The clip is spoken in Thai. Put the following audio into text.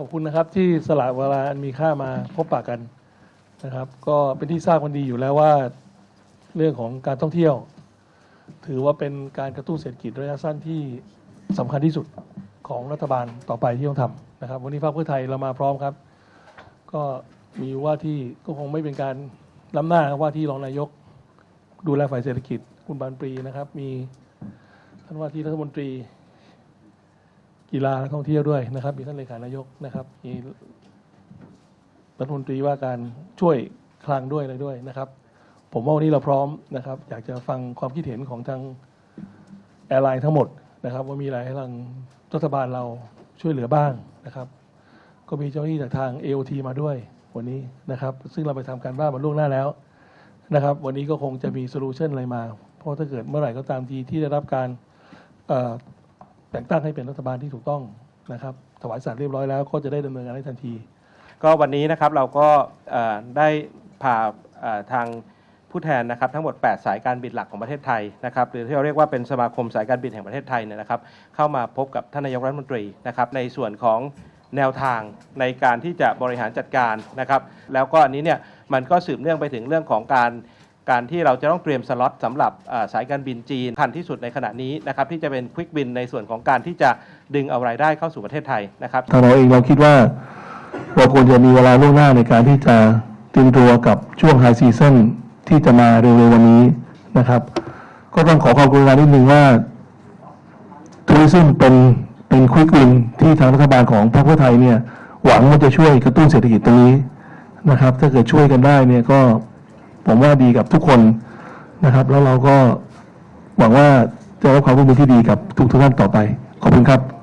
ขอบคุณนะครับที่สละเวลาอันมีค่ามาพบปะกันนะครับ ก็เป็นที่ทราบกันดีอยู่แล้วว่าเรื่องของการท่องเที่ยว ถือว่าเป็นการกระตุ้นเศรษฐกิจระยะสั้นที่สำคัญที่สุดของรัฐบาลต่อไปที่ต้องทำนะครับ วันนี้พรรคเพื่อไทยเรามาพร้อมครับ ก็มีว่าที่ก็คงไม่เป็นการล้ำหน้าว่าที่รองนายกดูแลฝ่ายเศรษฐกิจคุณบานปรีนะครับ มีท่านว่าที่รัฐมนตรี กีฬาและท่องเที่ยวด้วยนะครับ มีท่านเลขานายกนะครับ มีรัฐมนตรีว่าการช่วยคลังด้วยอะไรด้วยนะครับ ผมว่าวันนี้เราพร้อมนะครับ อยากจะฟังความคิดเห็นของทางแอร์ไลน์ทั้งหมดนะครับ ว่ามีอะไรให้ทางรัฐบาลเราช่วยเหลือบ้างนะครับ ก็มีเจ้าหน้าที่จากทาง AOT มาด้วยวันนี้นะครับ ซึ่งเราไปทำการบ้านมาล่วงหน้าแล้วนะครับ วันนี้ก็คงจะมีโซลูชันอะไรมา เพราะถ้าเกิดเมื่อไหร่ก็ตามทีที่ได้รับการ แต่งตั้งให้เป็นรัฐบาลที่ถูกต้องนะครับถวายสัตย์เรียบร้อยแล้วก็จะได้ดำเนินงานได้ทันที ก็วันนี้นะครับเราก็ได้พาทางผู้แทนนะครับทั้งหมด 8 สายการบินหลักของประเทศไทยนะครับหรือที่เราเรียกว่าเป็นสมาคมสายการบินแห่งประเทศไทยเนี่ยนะครับ เข้ามาพบกับท่านนายกรัฐมนตรีนะครับในส่วนของแนวทางในการที่จะบริหารจัดการนะครับ แล้วก็อันนี้เนี่ยมันก็สืบเนื่องไปถึงเรื่องของการ การที่เราจะต้องเตรียมสล็อตสำหรับสายการบินจีนทันที่สุดในขณะนี้นะครับที่จะเป็นควิกบินในส่วนของการที่จะดึงเอารายได้เข้าสู่ประเทศไทยนะครับทางเราเองเราคิดว่าเราควรจะมีเวลาล่วงหน้าในการที่จะเตรียมตัวกับช่วงไฮซีซั่นที่จะมาเร็วๆวันนี้นะครับ ก็ต้องขอความกรุณานิดนึงว่าทัวริซึมเป็นเป็นควิกวินที่ทางรัฐบาลของพรรคเพื่อไทยเนี่ยหวังว่าจะช่วยกระตุ้นเศรษฐกิจตรงนี้นะครับ ถ้าเกิดช่วยกันได้เนี่ยก็ ผมว่าดีกับทุกคนนะครับ แล้วเราก็หวังว่าจะรับความร่วมมือที่ดีกับทุกทุกท่านต่อไป ขอบคุณครับ